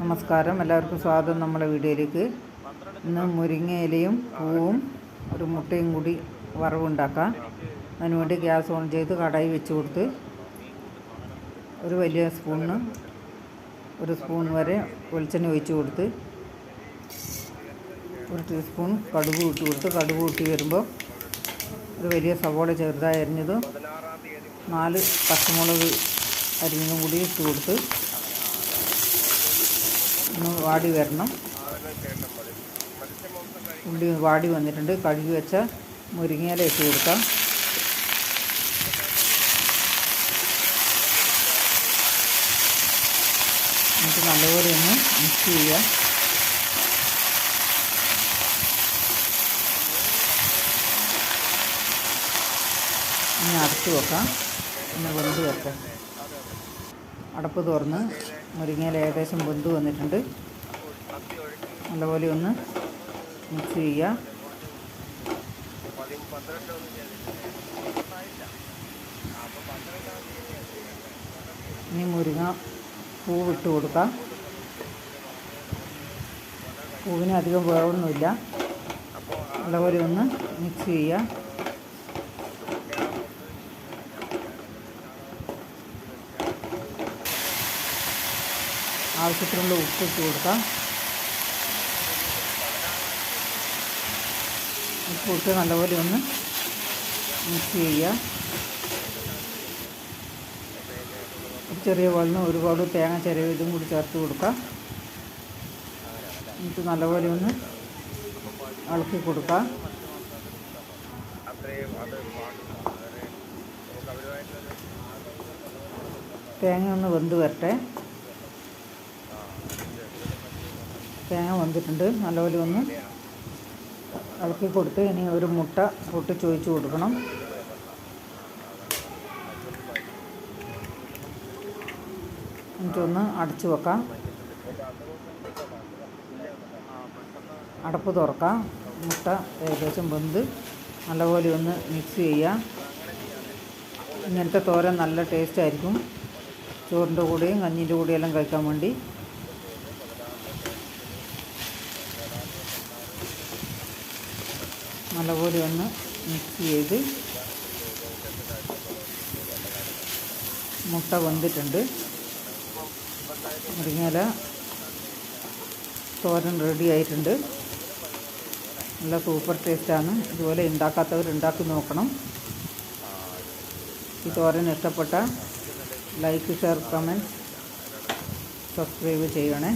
നമസ്കാരം. എല്ലാവർക്കും സ്വാഗതം നമ്മുടെ വീഡിയോയിലേക്ക്. ഇന്ന് മുരിങ്ങയിലയും പൂവും ഒരു മുട്ടയും കൂടി വറവുണ്ടാക്കാം. അതിനുവേണ്ടി ഗ്യാസ് ഓൺ ചെയ്ത് കടായി വെച്ച് കൊടുത്ത് ഒരു വലിയ സ്പൂണിന് ഒരു സ്പൂൺ വരെ വെളിച്ചെണ്ണ ഒഴിച്ച് കൊടുത്ത് ഒരു ടീസ്പൂൺ കടുക് ഇട്ട് കൊടുത്ത് കടുക് കൂട്ടി വരുമ്പോൾ ഒരു വലിയ സവോള ചെറുതായി അരിഞ്ഞതും നാല് പച്ചമുളക് അരിഞ്ഞതും കൂടി ഇട്ട് കൊടുത്ത് ഒന്ന് വാടി വരണം. ഉള്ളി വാടി വന്നിട്ടുണ്ട്. കഴുകി വെച്ച മുരിങ്ങയില ഇട്ട് കൊടുക്കാം. എന്നിട്ട് നല്ലപോലെ ഒന്ന് മിക്സ് ചെയ്യാം ഇനി അടച്ചു വെക്കാം. ഒന്ന് വെന്ത് വെക്കാം. അടപ്പ് തുറന്ന് മുരിങ്ങയില ഏകദേശം വെന്ത് വന്നിട്ടുണ്ട്. നല്ലപോലെ ഒന്ന് മിക്സ് ചെയ്യുക. ഇനി മുരിങ്ങ പൂവിട്ട് കൊടുക്കാം പൂവിന് അധികം വേവൊന്നുമില്ല നല്ലപോലെ ഒന്ന് മിക്സ് ചെയ്യുക. ആവശ്യത്തിനുള്ള ഉപ്പ് ഇട്ട് കൊടുക്കാം. ഉപ്പ് ഇട്ട് നല്ലപോലെ ഒന്ന് മിക്സ് ചെയ്യുക. ചെറിയ വെള്ളം ഒരുപാട് തേങ്ങ ചെറിയ ഇതും കൂടി ചേർത്ത് കൊടുക്കാം. എന്നിട്ട് നല്ലപോലെ ഒന്ന് ഇളക്കി കൊടുക്കാം. തേങ്ങ ഒന്ന് വെന്ത് വരട്ടെ. തേങ്ങ വന്നിട്ടുണ്ട്. നല്ലപോലെ ഒന്ന് ഇളക്കി കൊടുത്ത് ഇനി ഒരു മുട്ട പൊട്ടി ചോദിച്ചു കൊടുക്കണം. എന്നിട്ടൊന്ന് അടച്ച് വെക്കാം. അടപ്പ് തുറക്കാം. മുട്ട ഏകദേശം വെന്ത് നല്ലപോലെ ഒന്ന് മിക്സ് ചെയ്യാം. ഇങ്ങനത്തെ തോരൻ നല്ല ടേസ്റ്റ് ആയിരിക്കും. ചോറിന്റെ കൂടെയും കഞ്ഞിന്റെ കൂടെയും എല്ലാം കഴിക്കാൻ വേണ്ടി. നല്ലപോലെ ഒന്ന് മിക്സ് ചെയ്ത് മുട്ട വന്നിട്ടുണ്ട് മുരിങ്ങയില തോരൻ റെഡി ആയിട്ടുണ്ട്. നല്ല സൂപ്പർ ടേസ്റ്റാണ് ഇതുപോലെ ഉണ്ടാക്കാത്തവർ ഉണ്ടാക്കി നോക്കണം. ഈ തോരൻ ഇഷ്ടപ്പെട്ട ലൈക്ക് ഷെയർ കമന്റ് സബ്സ്ക്രൈബ് ചെയ്യണേ.